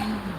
Mm-hmm.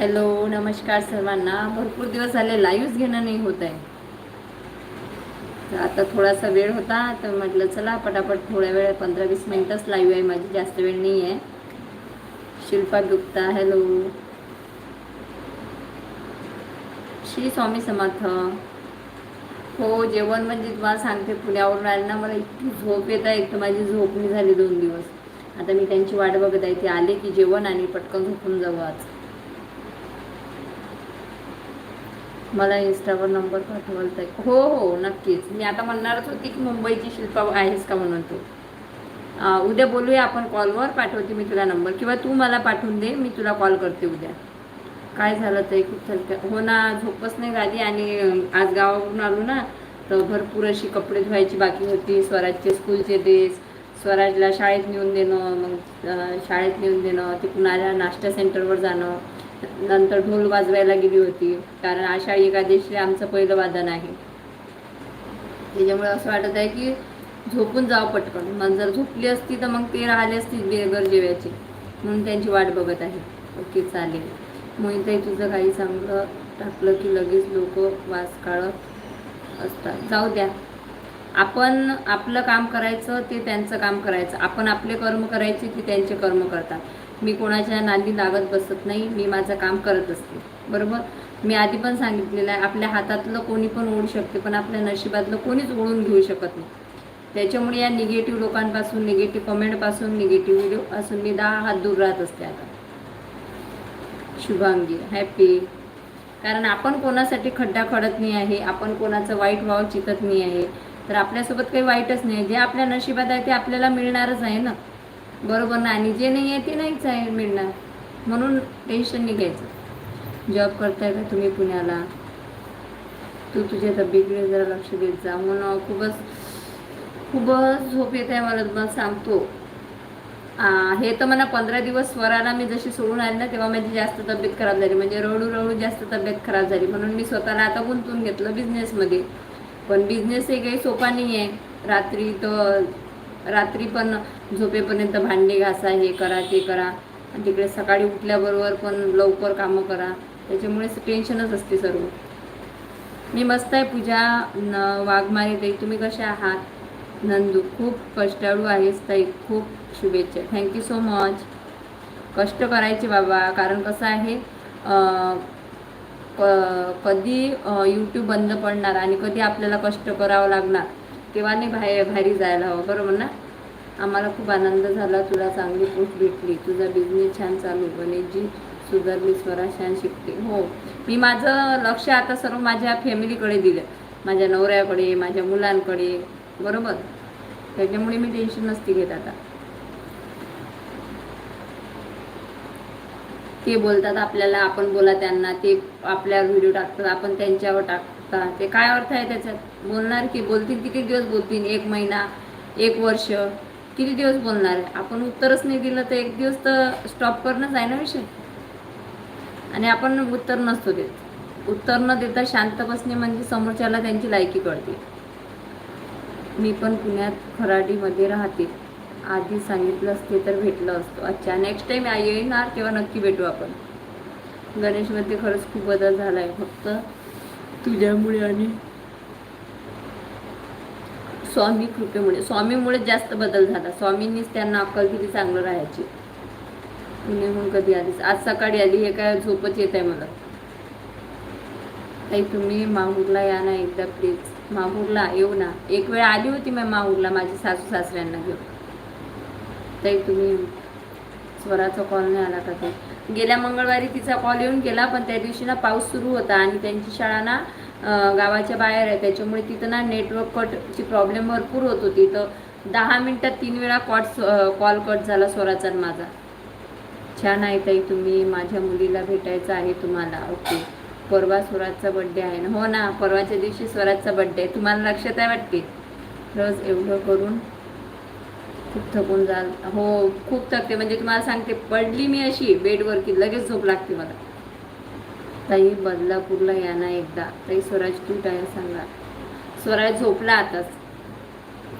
Hello नमस्कार सर्वांना. भरपूर दिवस झाले लाईव्ह घेणं नाही होत आहे. आता थोडासा वेळ होता तर म्हटलं चला पटापट थोड्या वेळ पंधरा वीस मिनटंच लाईव्ह आहे माझी जास्त वेळ नाही आहे शिल्पा गुप्ता हॅलो. श्री स्वामी समर्थ. हो जेवण म्हणजे तुम्हाला सांगते पुण्यावरून आले ना मला इतकी झोप येत आहे एक तर माझी झोप नाही झाली दोन दिवस. आता मी त्यांची वाट बघत आहे ते आले की जेवण आणि पटकन झोपून जाऊ आज. मला इन्स्टावर नंबर पाठवायचा आहे हो हो नक्कीच. मी आता म्हणणारच होती की मुंबईची शिल्पा आहेस का म्हणून तू. उद्या बोलूया आपण कॉलवर पाठवते मी तुला नंबर किंवा तू मला पाठवून दे. मी तुला कॉल करते उद्या. काय झालं ते खूप थलक्या हो ना झोपच नाही झाली आणि आज गावावरून आलो ना तर भरपूर अशी कपडे धुवायची बाकी होती. स्वराजचे स्कूलचे ड्रेस स्वराजला शाळेत नेऊन देणं मग शाळेत नेऊन देणं ते आल्या नाश्ता सेंटरवर जाणं. नंतर ढोल वाजवायला गेली होती. कारण आषाढी एकादशीला आमचं पहिलं वादन आहे. त्याच्यामुळे असं वाटत आहे की झोपून जावं पटकन. मग जर झोपली असती तर मग ते राहिले असतील बेगर जेव्याची. म्हणून त्यांची वाट बघत आहे. ओके चालेल. मोहिताई तुझं काही चांगलं टाकलं की लगेच लोक वास काढत असतात. जाऊ द्या. आपण आपलं काम करायचं ते त्यांचं काम करायचं. आपण आपले कर्म करायचे ते त्यांचे कर्म करतात. मी कोणाच्या नादी लागत बसत नाही मी माझं काम करत असते. बरोबर? मी आधी पण सांगितलेलं आहे आपल्या हातातलं कोणी पण ओढू शकते पण आपल्या नशिबातलं कोणीच ओढून घेऊ शकत नाही. त्याच्यामुळे या निगेटिव्ह लोकांपासून निगेटिव्ह कमेंटपासून निगेटिव्ह व्हिडिओपासून मी दहा हात दूर राहत असते आता. शुभांगी हॅपी कारण आपण कोणासाठी खड्डा खडत नाही आहे आपण कोणाचं वाईट व्हावं चितत नाही आहे तर आपल्यासोबत काही वाईटच नाही जे आपल्या नशिबात आहे ते आपल्याला मिळणारच आहे ना. बरोबर ना आणि जे नाही आहे ते नाहीच आहे मिळणार. म्हणून टेन्शन नाही घ्यायचं. जॉब करताय का तुम्ही पुण्याला? तू तुझ्या तब्येतीकडे जरा लक्ष देत जा. म्हणून खूपच खूपच झोप येत आहे मला. तुम्हाला सांगतो. हे तर मला पंधरा दिवस स्वराला मी जशी सोडून आली ना तेव्हा माझी जास्त तब्येत खराब झाली. म्हणजे रडू रडू जास्त तब्येत खराब झाली. म्हणून मी स्वतःला आता गुंतवून घेतलं बिझनेसमध्ये पण बिझनेस हे काही सोपा नाही आहे. रात्री तर रात्री पण झोपेपर्यंत भांडे घासा हे करा ते करा. आणि तिकडे सकाळी उठल्याबरोबर पण लवकर कामं करा. त्याच्यामुळे टेन्शनच असते सर्व. मी मस्त आहे पूजा. न वाघमारे ताई तुम्ही कशा आहात? नंदू खूप कष्टाळू आहेस ताई. खूप शुभेच्छा. थँक्यू सो मच कष्ट करायचे बाबा कारण कसं आहे क कधी यूट्यूब बंद पडणार आणि कधी आपल्याला कष्ट करावं लागणार? तेव्हा नाही बाहेर बाहेरी जायला हवं. बरोबर ना? आम्हाला खूप आनंद झाला. तुला चांगली पोस्ट भेटली. तुझा बिझनेस छान चालू. गणेशजी सुधारली. स्वरा छान शिकते. हो. मी माझं लक्ष आता सर्व माझ्या फॅमिलीकडे दिलं. माझ्या नवऱ्याकडे माझ्या मुलांकडे. बरोबर? त्याच्यामुळे मी टेन्शन नसते घेत आता. ते बोलतात आपल्याला आपण बोला त्यांना. ते आपल्यावर व्हिडिओ टाकतात. आपण त्यांच्यावर टाक शकता. ते काय अर्थ आहे त्याच्यात? बोलणार की बोलतील किती दिवस बोलतील? एक महिना एक वर्ष किती दिवस बोलणार? आहे आपण उत्तरच नाही दिलं तर एक दिवस तर स्टॉप करणंच आहे ना विषय? आणि आपण उत्तर नसतो देत. उत्तर न देता शांत बसणे म्हणजे समोरच्याला त्यांची लायकी कळते. मी पण पुण्यात खराडीमध्ये राहते. आधी सांगितलं असते तर भेटलं असतो. अच्छा नेक्स्ट टाईम येणार तेव्हा नक्की भेटू आपण. गणेशमध्ये खरंच खूप बदल झाला आहे फक्त तुझ्यामुळे आणि स्वामी कृपेमुळे. स्वामीमुळे जास्त बदल झाला. स्वामींनीच त्यांना अक्कल किती चांगलं राहायची. पुण्याहून कधी आलीस? आज सकाळी आली हे काय झोपच येत आहे मला. ताई तुम्ही माहूरला या ना एकदा प्लीज. माहूरला येऊ ना. एक वेळ आली होती मी माहूरला माझी सासू सासऱ्यांना घेऊन. ताई तुम्ही स्वराचा कॉल नाही आला का ते? गेल्या मंगळवारी तिचा कॉल येऊन गेला पण त्या दिवशी ना पाऊस सुरू होता आणि त्यांची शाळा ना गावाच्या बाहेर आहे. त्याच्यामुळे तिथं ना नेटवर्क कटची प्रॉब्लेम भरपूर होत होती. तर दहा मिनटात तीन वेळा कॉट कॉल कट झाला स्वराचा आणि माझा. छान आहे ताई तुम्ही माझ्या मुलीला भेटायचं आहे तुम्हाला. ओके. परवा स्वराजचा बड्डे आहे ना? हो ना परवाच्या दिवशी स्वराजचा बड्डे आहे. तुम्हाला लक्षात आहे वाटते? रोज एवढं करून खूप थकून जाल. हो खूप थकते. म्हणजे तुम्हाला सांगते पडली मी अशी बेडवर की लगेच झोप लागते मला. ताई बदलापूरला या ना एकदा. ताई स्वराज क्यूट आहे सांगा. स्वराज झोपला आताच.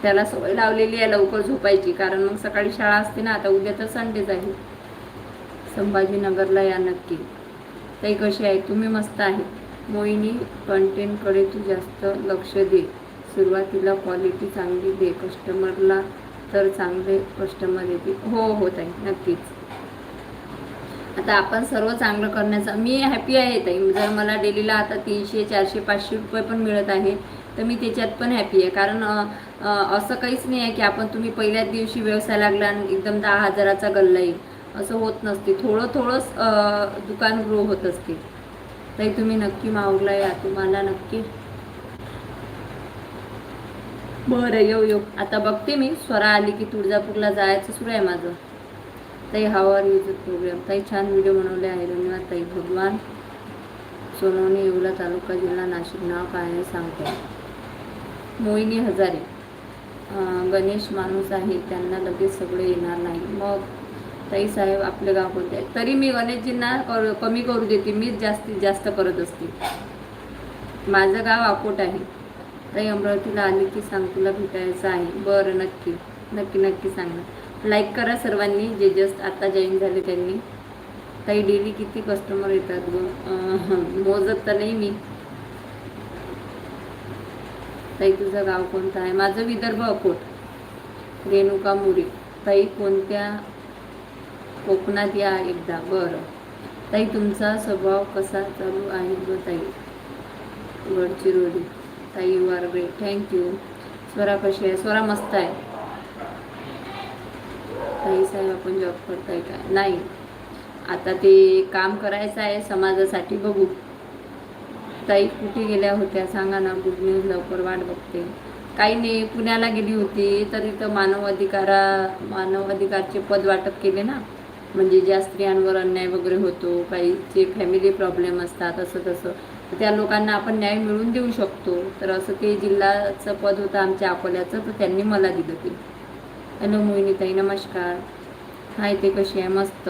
त्याला सवय लावलेली आहे लवकर झोपायची. कारण मग सकाळी शाळा असते ना आता उद्या तर संडेच आहे. संभाजीनगरला या नक्की. ताई कशी आहे? तुम्ही मस्त आहे. मोहिनी कंटेंटकडे तू जास्त लक्ष दे. सुरुवातीला क्वालिटी चांगली दे. कस्टमरला तर चांगले कस्टमर येतील हो हो ताई नक्कीच. आता आपण सर्व चांगलं करण्याचा मी हॅपी आहे ताई. जर मला डेलीला आता तीनशे चारशे पाचशे रुपये पण मिळत आहे तर मी त्याच्यात पण हॅपी आहे. कारण असं काहीच नाही आहे की आपण तुम्ही पहिल्याच दिवशी व्यवसाय लागला आणि एकदम दहा हजाराचा गल्ला येईल. असं होत नसते. थोडं थोडंच दुकान ग्रो होत असते. ताई तुम्ही नक्की मावला या तुम्हाला नक्की बरं येऊ येऊ. आता बघते मी. स्वरा आली की तुळजापूरला जायचं सुरू आहे माझं. ताई हावर युज प्रोग्राम ताई छान व्हिडिओ बनवले आहे. धन्यवाद ताई. भगवान सोनवणी येवला तालुका जिल्हा नाशिक. नाव काय आहे? सांगते. मोहिनी हजारे. गणेश माणूस आहे. त्यांना लगेच सगळे येणार नाही. मग ताई साहेब आपलं गाव कोणते आहे तरी मी गणेशजींना कमी करू देते. मीच जास्तीत जास्त करत असते. माझं गाव अकोट आहे. ताई अमरावतीला आली की सांग तुला भेटायचं आहे. बरं नक्की. नक्की नक्की सांगा लाईक करा सर्वांनी जे जस्ट आता जॉईन झाले त्यांनी. ताई डेली किती कस्टमर येतात ग? मोजत तर नाही मी. ताई तुझं गाव कोणतं आहे? माझं विदर्भ अकोट. रेणुका मुरे. ताई कोणत्या कोकणात या एकदा? बरं. ताई तुमचा स्वभाव कसा चालू आहे ग ताई? गडचिरोली. ताई you are great thank you Swara कशी आहे? स्वरा मस्त आहे. ताई साहेब आपण जॉब करताय काय नाही. आता ते काम करायचं आहे समाजासाठी बघू. ताई कुठे गेल्या होत्या? सांगा ना गुड न्यूज लवकर वाट बघते. काही नाही पुण्याला गेली होती तर इथं मानव अधिकारा मानव अधिकारचे पद वाटप केले ना. म्हणजे ज्या स्त्रियांवर अन्याय वगैरे होतो काही जे फॅमिली प्रॉब्लेम असतात असं तसं त्या लोकांना आपण न्याय मिळवून देऊ शकतो. तर असं ते जिल्ह्याचं पद होतं आमच्या अकोल्याचं तर त्यांनी मला दिलं ते. हॅलो मोहिनीताई नमस्कार. हाय ते कशी आहे? मस्त.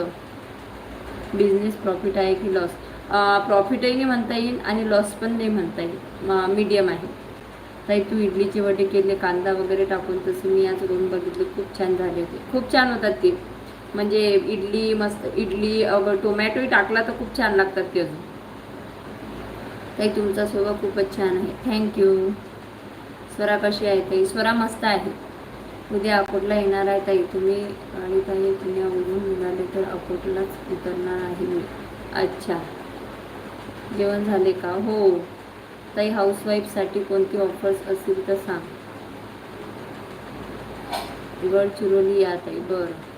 बिझनेस प्रॉफिट आहे की लॉस प्रॉफिटही नाही म्हणता येईल आणि लॉस पण नाही म्हणता येईल. मीडियम आहे. ताई तू इडलीचे वडे केले कांदा वगैरे टाकून तसे मी आज करून बघितले. खूप छान झाले होते खूप छान होतात ते. म्हणजे इडली मस्त इडली टोमॅटोही टाकला तर खूप छान लागतात ते अजून. ताई तुमचा स्वभाव खूपच छान आहे. थँक्यू स्वरा कशी आहे ताई? स्वरा मस्त आहे. उद्या अकोटला येणार आहे ताई तुम्ही. आणि ताई पुण्यावरून निघाले तर अकोटलाच उतरणार आहे मी. अच्छा. जेवण झाले का? हो. ताई हाऊसवाईफसाठी कोणती ऑफर्स असतील तर सांग. गडचिरोली या ताई बरं.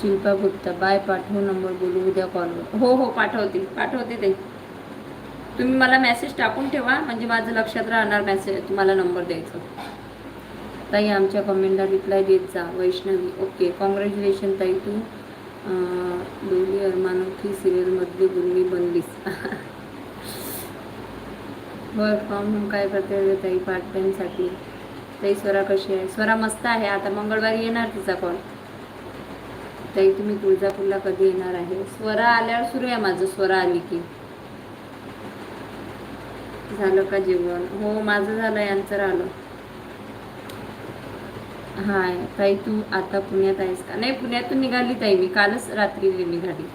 शिल्पा गुप्ता. बाय पाठव नंबर बोलू उद्या कॉलवर हो हो पाठवते पाठवते ते तुम्ही मला मेसेज टाकून ठेवा. म्हणजे माझं लक्षात राहणार मेसेज तुम्हाला नंबर द्यायचा. ताई आमच्या कमेंटला रिप्लाय देत जा वैष्णवी. ओके कॉंग्रॅच्युलेशन ताई तू डोली अरमानोखी सिरियलमधली गुन्नी बनलीस. वर्क फ्रॉम होम काय करते ताई पार्ट टाईमसाठी ताई स्वरा कशी आहे? स्वरा मस्त आहे. आता मंगळवारी येणार तिचा कॉल ताई तुम्ही तुळजापूरला कधी येणार आहे? स्वरा आल्यावर सुरू आहे माझं स्वरा आली की. झालं का जेवण? हो माझं झालं यांचं आलं हाय ताई तू आता पुण्यात आहेस का? नाही पुण्यातून निघाली ताई मी. कालच रात्री निघाली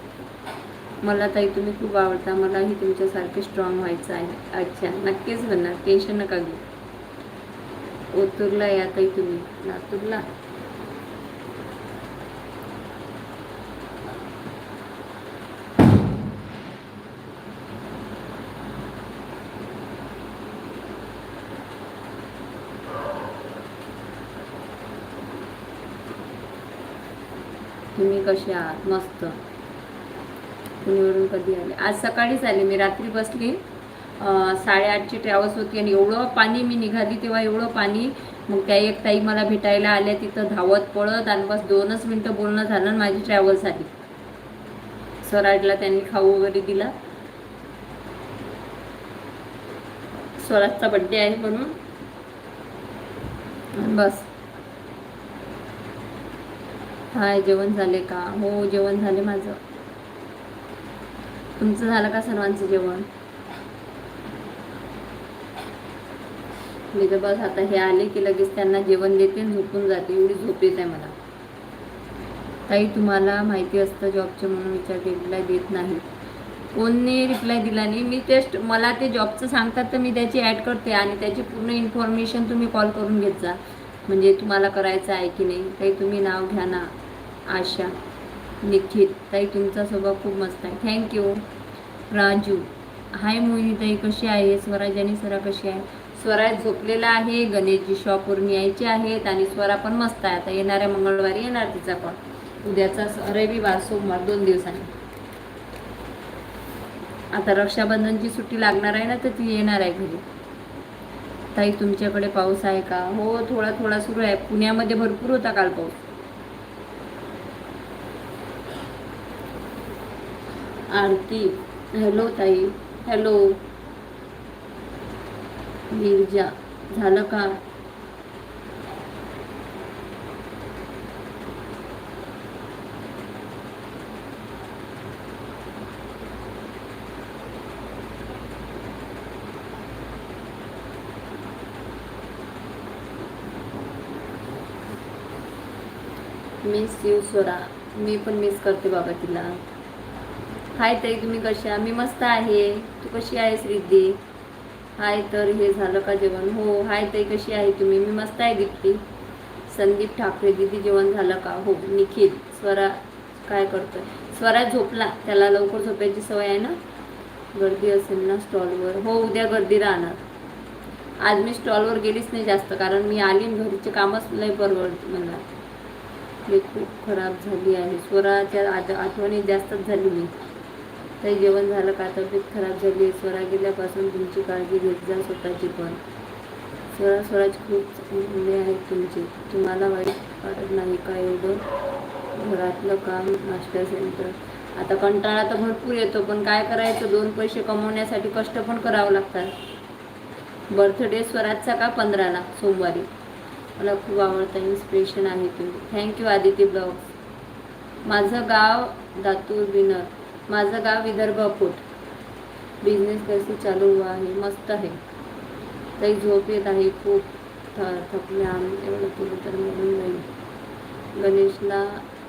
मला ताई तुम्ही खूप आवडता. मलाही तुमच्यासारखे स्ट्रॉंग व्हायचं आहे. अच्छा नक्कीच बनणार टेन्शन नका घेऊ. ओतूरला या ताई तुम्ही. लातूरला तुम्ही कसे आहात? मस्त. पुणेवरून कधी आले? आज सकाळीच आले. मी रात्री बसली. साडेआठची ट्रॅव्हल्स होती आणि एवढं पाणी मी निघाली तेव्हा एवढं पाणी. मग त्या एक ताई मला भेटायला आल्या. तिथं धावत पळत आणि बस दोनच मिनटं बोलणं झालं आणि माझी ट्रॅव्हल्स आली स्वराजला त्यांनी खाऊ वगैरे दिला. स्वराजचा बड्डे आहे म्हणून. बस. हाय जेवण झाले का? हो जेवण झाले माझं. तुमचं झालं का सर्वांचं जेवण? मी तर बस आता हे आले की लगेच त्यांना जेवण देते आणि झोपून जाते. एवढी झोप येत आहे मला. ताई तुम्हाला माहिती असतं जॉबचं म्हणून विचार रिप्लाय देत नाही. कोणी रिप्लाय दिला नाही. मी टेस्ट मला ते जॉबचं सांगतात तर मी त्याची ॲड करते आणि त्याची पूर्ण इन्फॉर्मेशन तुम्ही कॉल करून घेत जा. म्हणजे तुम्हाला करायचं आहे की नाही. काही तुम्ही नाव घ्या ना. आशा निखित ताई तुमचा स्वभाव खूप मस्त आहे. थँक्यू राजू. हाय मोहिनी ताई कशी आहे स्वराज आणि स्वरा कशी आहे स्वराज झोपलेला आहे. गणेशजी शॉपवरून यायचे आहेत आणि स्वरा पण मस्त आहे. आता येणाऱ्या मंगळवारी येणार तिचा पण. उद्याचा रविवार सोमवार दोन दिवसांनी आता रक्षाबंधनची सुट्टी लागणार आहे ना तर ती येणार आहे घरी. ताई तुमच्याकडे पाऊस आहे का? हो थोडा थोडा सुरू आहे. पुण्यामध्ये भरपूर होता काल पाऊस. आरती. हॅलो ताई. हॅलो. गिरजा झालं का? मिस यू स्वरा मी पण मिस करते बाबा तिला. हाय ताई तुम्ही कशा? मी मस्त आहे. तू कशी आहेस रिद्धी? हाय तर हे झालं का जेवण? हो हाय ताई कशी आहे तुम्ही? मी मस्त आहे दीप्ती. संदीप ठाकरे दिदी जेवण झालं का? हो निखिल स्वरा काय करतोय? स्वरा झोपला. त्याला लवकर झोपायची सवय आहे ना? गर्दी असेल ना स्टॉलवर. हो उद्या गर्दी राहणार. आज मी स्टॉलवर गेलीच नाही जास्त कारण मी आली घरीचे कामच लय परवड मला मी खूप खराब झाली आहे. स्वराच्या आठवणी जास्तच झाली मी. काही जेवण झालं का तब्येत खराब झाली आहे स्वरा गेल्यापासून तुमची काळजी घेत जा स्वतःची पण. स्वरा स्वराज खूप मुले आहेत तुमचे. तुम्हाला वाईट वाटत नाही का एवढं? घरातलं काम नाश्ता सेंटर. आता कंटाळा तर भरपूर येतो पण काय करायचं? दोन पैसे कमवण्यासाठी कष्ट पण करावं लागतात. बर्थडे स्वराजचा का पंधराला? सोमवारी. मला खूप आवडतं इन्स्पिरेशन आहे तुम्ही थँक्यू आदिती ब्लॉग माझं गाव दातूर विनर माझं गाव विदर्भ अकोट बिझनेस कसे चालू हुआ आहे? मस्त आहे. काही झोप येत आहे खूप. थ थकले आम्ही एवढं केलं तर मिळून जाईल. गणेशला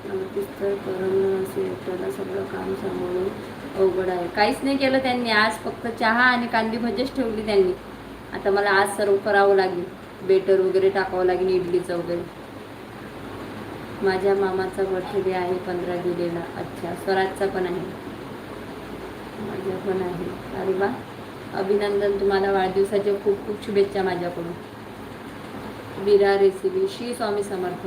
नोटीस तर करमलं त्याला सगळं काम सांभाळून अवघड आहे. काहीच नाही केलं त्यांनी. आज फक्त चहा आणि कांदी भजेच ठेवली त्यांनी. आता मला आज सर्व करावं लागेल. बेटर वगैरे टाकावं लागेल इडलीचं वगैरे. माझ्या मामाचा बर्थडे आहे पंधरा जुलैला. अच्छा स्वराजचा पण आहे. माझ्या पण आहे. अरे वा अभिनंदन तुम्हाला वाढदिवसाच्या खूप खूप शुभेच्छा माझ्याकडून. बिरा रेसिपी श्री स्वामी समर्थ.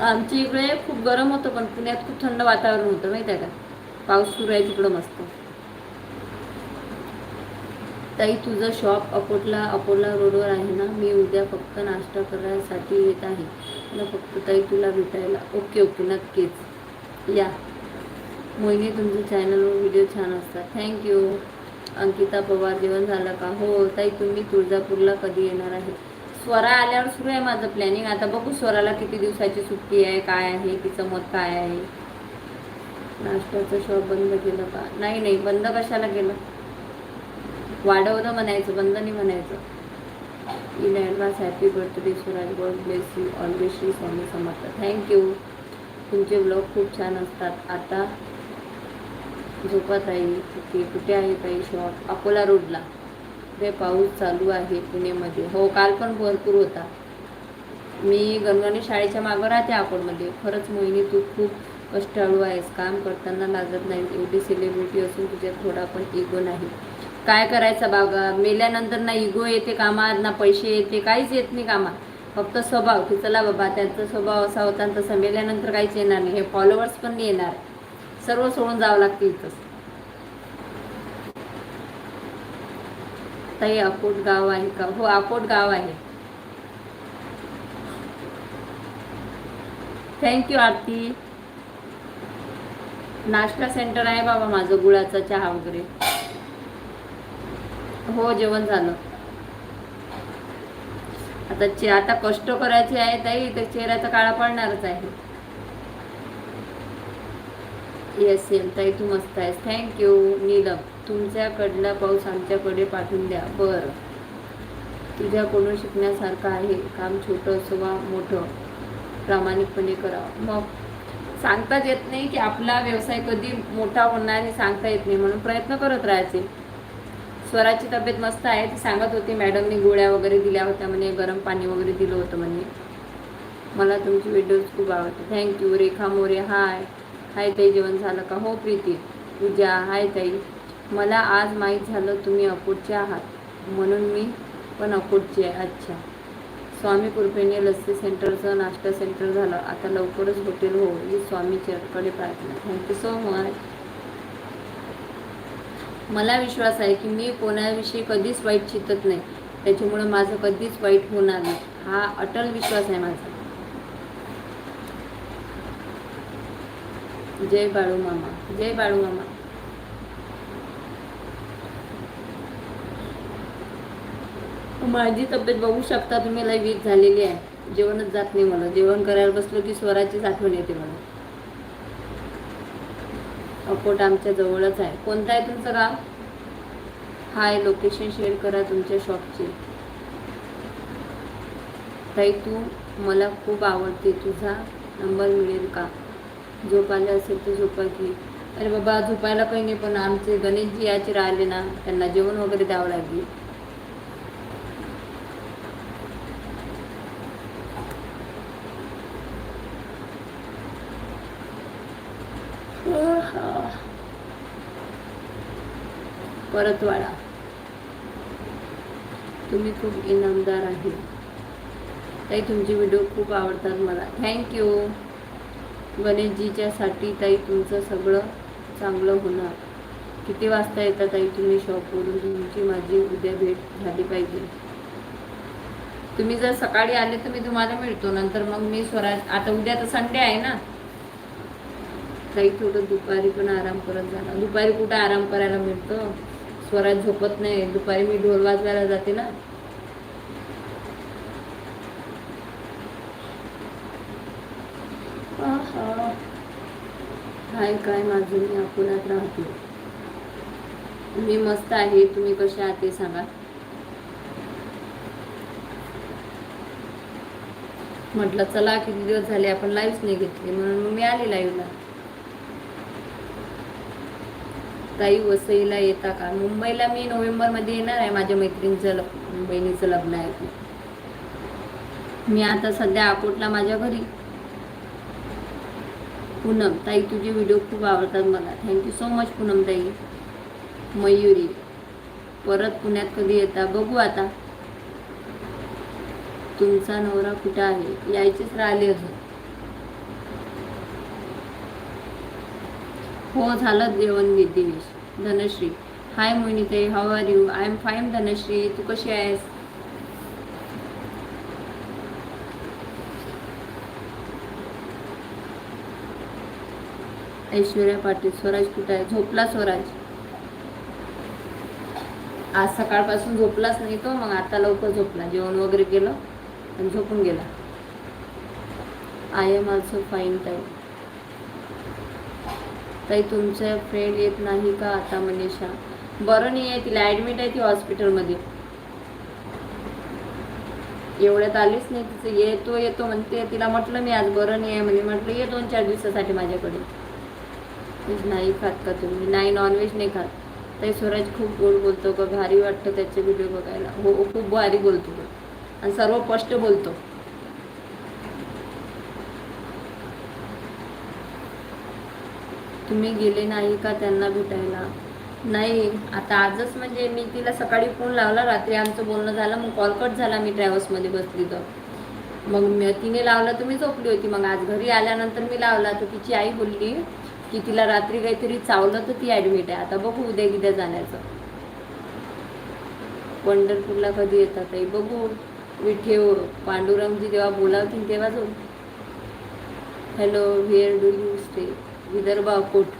आमच्या इकडे खूप गरम होतं पण पुण्यात खूप थंड वातावरण होतं माहिती आहे का? पाऊस सुरू आहे तिकडं मस्त. ताई तुझं शॉप अकोटला अकोला रोडवर आहे ना? मी उद्या फक्त नाश्ता करायसाठी येत आहे. मला फक्त ताई तुला भेटायला. ओके ओके नक्कीच. या. मोहिनी तुमच्या चॅनलवर व्हिडिओ छान असतात. थँक्यू अंकिता पवार जेवण झालं का? हो ताई तुम्ही तुळजापूरला कधी येणार आहे? स्वरा आल्यावर सुरू आहे माझं प्लॅनिंग आता बघू स्वराला किती दिवसाची सुट्टी आहे काय आहे तिचं मत काय आहे? नाश्त्याचं शॉप बंद केलं का? नाही नाही बंद कशाला केलं? वाढवलं म्हणायचं बंद नाही म्हणायचं. In advance happy birthday Swaraj god bless you always Shri Swami Samarth thank you तुमचे ब्लॉग खूप छान असतात. आता झोपत आहे. कुठे कुठे आहे ताई? शॉप. अकोला रोडला. ते पाऊस चालू आहे पुणेमध्ये. हो काल पण भरपूर होता. मी गणगणे शाळेच्या मागं राहते अकोटमध्ये खरंच मोहिनी तू खूप कष्टाळू आहेस. काम करताना लागत नाही एवढी सेलिब्रिटी असून तुझ्यात थोडा पण इगो नाही. काय करायचं बाबा? मेल्यानंतर ना इगो येते कामात ना पैसे येते काहीच येत नाही कामात. फक्त स्वभाव की चला बाबा त्यांचा स्वभाव असा होता आणि तसं मेल्यानंतर काहीच येणार नाही. हे फॉलोअर्स पण नाही येणार. सर्व सोडून जावं लागते इथंच. ताई अकोट गाव आहे का? हो अकोट गाव आहे. Thank you Aarti. नाश्ता सेंटर आहे बाबा माझं गुळाचा चहा वगैरे. हो जेवण झालं. आता चे आता कष्ट करायचे आहे ताई तर चेहऱ्याचा काळा पडणारच आहे. येस येम ताई तू मस्त आहेस. थँक्यू नीलम. तुमच्याकडला पाऊस आमच्याकडे पाठवून द्या. बरं. तुझ्याकडून शिकण्यासारखं आहे. काम छोटं असो वा मोठं. प्रामाणिकपणे करावं. मग सांगताच येत नाही की आपला व्यवसाय कधी मोठा होणार हे सांगता येत नाही म्हणून प्रयत्न करत राहायचे. स्वराची तब्येत मस्त आहे. ती सांगत होती मॅडमनी गोळ्या वगैरे दिल्या होत्या म्हणे गरम पाणी वगैरे दिलं होतं म्हणे. मला तुमची व्हिडिओज खूप आवडते. थँक्यू रेखा मोरे. हाय हाय ताई जेवण झालं का? हो प्रीती. पूजा. हाय ताई. मला आज माहीत झालं तुम्ही अकोटचे आहात. म्हणून मी पण अकोटची आहे. अच्छा. स्वामी कृपेने लस्सी सेंटरचं नाश्ता सेंटर झालं. आता लवकरच हॉटेल हो. ही स्वामीच्याकडे प्रार्थना. थँक्यू सो मच मला विश्वास आहे की मी कोणाविषयी कधीच वाईट चितत नाही. त्याच्यामुळे माझं कधीच वाईट होणार नाही. हा अटल विश्वास आहे माझा. जय बाळू मामा. जय बाळू मामा. माझी तब्येत बघू शकता तुम्ही लय वीक झालेली आहे. जेवणच जात नाही मला. जेवण करायला बसलो की स्वराचीच आठवण येते मला. अकोट आमच्या जवळच आहे. कोणतं आहे तुमचं गाव? हाय लोकेशन शेअर करा तुमच्या शॉपचे ताई तू मला खूप आवडते. तुझा नंबर मिळेल का? झोप आले असेल तर झोपा की. अरे बाबा झोपायला काही नाही पण आमचे गणेशजी याचे राहिले ना त्यांना जेवण वगैरे द्यावं लागेल. परतवाडा. तुम्ही खूप इनामदार आहे. ताई तुमचे व्हिडिओ खूप आवडतात मला. थँक्यू गणेशजीच्यासाठी ताई तुमचं सगळं चांगलं होणार. किती वाजता येतात ताई तुम्ही शॉपवरून तुमची माझी उद्या भेट झाली पाहिजे. तुम्ही जर सकाळी आले तर मी तुम्हाला मिळतो. नंतर मग मी स्वराज आता उद्या तर संडे आहे ना. ताई थोडं दुपारी पण आराम करत जाणार दुपारी कुठं आराम करायला मिळतो? स्वराज झोपत नाही. दुपारी मी ढोल वाजवायला जाते ना. आहा. हाय काय माझं? मी अकोल्यात राहतो. मी मस्त आहे. तुम्ही कसे आहात ते सांगा. म्हटलं चला किती दिवस झाले आपण लाईव्ह नाही घेतली. म्हणून मग मी आले लाईव्हला ताई वसईला येता का? मुंबईला मी नोव्हेंबरमध्ये येणार आहे. माझ्या मैत्रिणीचं लग- बहिणीचं लग्न आहे. मी आता सध्या अकोटला माझ्या घरी. पूनम ताई तुझे व्हिडिओ खूप आवडतात मला. थँक्यू सो मच पूनम ताई. मयुरी परत पुण्यात कधी येता? बघू आता. तुमचा नवरा कुठं आहे? यायचेच राहिले अजून. हो झालं जेवण घे Divesh Dhanashree. Hi मोहिनीते how are you I am fine Dhanashree. तू कशी आहेस? ऐश्वर्या पाटील स्वराज कुठं आहे? झोपला स्वराज. आज सकाळपासून झोपलाच नाही तो मग आता लवकर झोपला. जेवण वगैरे केलं आणि झोपून गेला. I am also fine time ताई तुमच्या फ्रेंड येत नाही का आता मनीषा? बरं नाही आहे तिला ॲडमिट आहे ती हॉस्पिटलमध्ये एवढ्यात आलीच नाही तिचं. येतो येतो म्हणते. तिला म्हटलं मी आज बरं नाही आहे म्हणजे म्हटलं ये दोन चार दिवसासाठी माझ्याकडे. नाही खात का तुम्ही? नाही नॉनव्हेज नाही खात. ताई स्वराज खूप गोड बोलतो का भारी वाटतं त्याचे व्हिडिओ बघायला. हो खूप भारी बोलतो आणि सर्व स्पष्ट बोलतो. तुम्ही गेले नाही का त्यांना भेटायला? नाही आता आजच म्हणजे मी तिला सकाळी फोन लावला रात्री आमचं बोलणं झालं मग कॉल कट झाला मी ट्रॅव्हल्समध्ये बसली तर. मग तिने लावला तर मी झोपली होती. मग आज घरी आल्यानंतर मी लावला तर तिची आई बोलली की तिला रात्री काहीतरी चावलं तर ती ॲडमिट आहे. आता बघू उद्या किद्या जाण्याचं. पंढरपूरला कधी येतात ताई बघू. विठे पांडुरंगजी जेव्हा बोलावतील तेव्हा जाऊ. Hello where do you stay Vidarbha Akot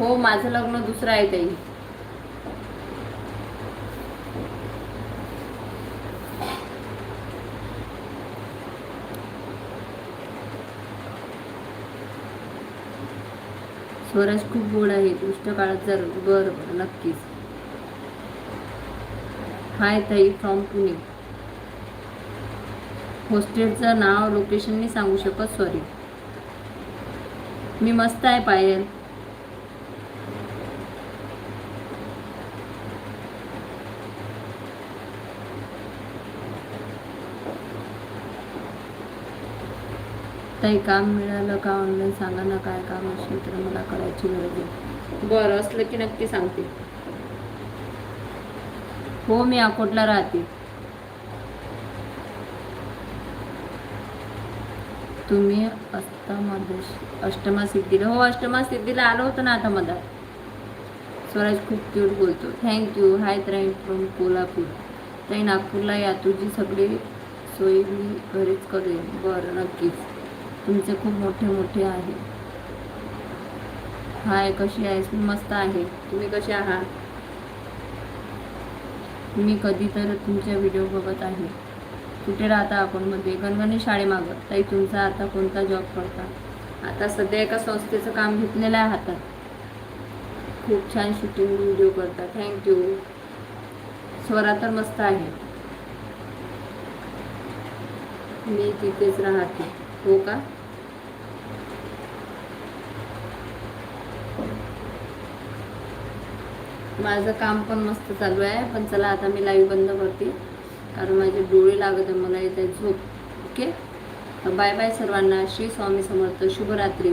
हो माझं लग्न दुसरं आहे ताई. स्वराज खूप गोड आहे. दुष्ट काळात जर बरं नक्कीच. हाय ताई फ्रॉम पुणे. हॉस्टेलचं नाव लोकेशन मी सांगू शकत? सॉरी मी मस्त आहे पायल. ताई काम मिळालं का ऑनलाईन सांगा ना काय काम असेल तर मला करायची गरज आहे. बरं असलं की नक्की सांगते. हो मी अकोटला राहते. तुम्ही अष्टमा अष्टमा सिद्धीला हो अष्टमा सिद्धीला आलो होतं ना आता मधात. स्वराज खूप क्यूट बोलतो. थँक्यू हाय त्राईन फ्रॉम कोल्हापूर. ताई नागपूरला या तुझी सगळी सोय मी घरीच करेन. बरं नक्कीच. तुमचे खूप मोठे मोठे आहे. हाय कशी आहेस? मी मस्त आहे. तुम्ही कसे आहात? मी कधी तर तुमच्या व्हिडिओ बघत आहे. कुठे राहता आपण? मध्ये गणगणी शाळेमागं ताई तुमचा आता कोणता जॉब करता? आता सध्या एका संस्थेचं काम घेतलेलं आहे हातात. खूप छान शूटिंग व्हिडिओ करता. थँक्यू स्वरा तर मस्त आहे. मी तिथेच राहते. हो का? माझं काम पण मस्त चालू आहे पण चला आता मी लाईव्ह बंद करते. कारण माझे डोळे लागत आहे मला येत आहे झोप. ओके बाय बाय सर्वांना. श्री स्वामी समर्थ. शुभरात्री.